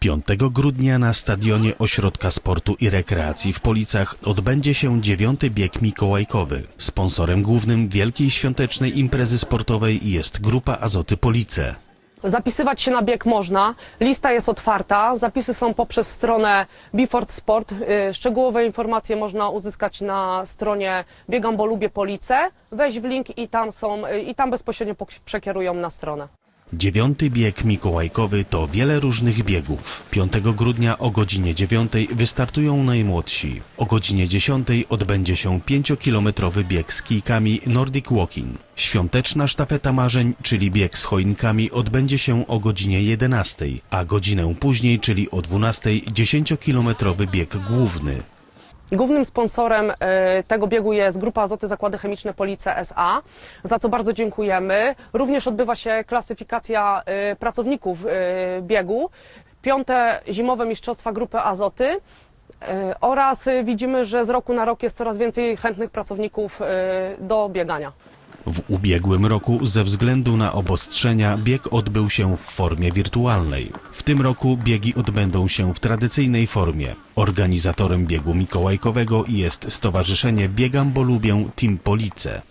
5 grudnia na stadionie Ośrodka Sportu i Rekreacji w Policach odbędzie się dziewiąty bieg mikołajkowy. Sponsorem głównym wielkiej świątecznej imprezy sportowej jest Grupa Azoty Police. Zapisywać się na bieg można, lista jest otwarta, zapisy są poprzez stronę Beford Sport. Y, Szczegółowe informacje można uzyskać na stronie Biegam, bo lubię Police. Weź w link i tam są, y, i tam bezpośrednio przekierują na stronę. Dziewiąty bieg mikołajkowy to wiele różnych biegów. 5 grudnia o godzinie 9 wystartują najmłodsi. O godzinie 10 odbędzie się 5-kilometrowy bieg z kijkami Nordic Walking. Świąteczna sztafeta marzeń, czyli bieg z choinkami odbędzie się o godzinie 11, a godzinę później, czyli o 12, 10-kilometrowy bieg główny. Głównym sponsorem e, tego biegu jest Grupa Azoty Zakłady Chemiczne Police SA, za co bardzo dziękujemy. Również odbywa się klasyfikacja e, pracowników e, biegu, piąte zimowe mistrzostwa Grupy Azoty oraz widzimy, że z roku na rok jest coraz więcej chętnych pracowników do biegania. W ubiegłym roku ze względu na obostrzenia bieg odbył się w formie wirtualnej. W tym roku biegi odbędą się w tradycyjnej formie. Organizatorem biegu mikołajkowego jest Stowarzyszenie Biegam, bo lubię Team Police.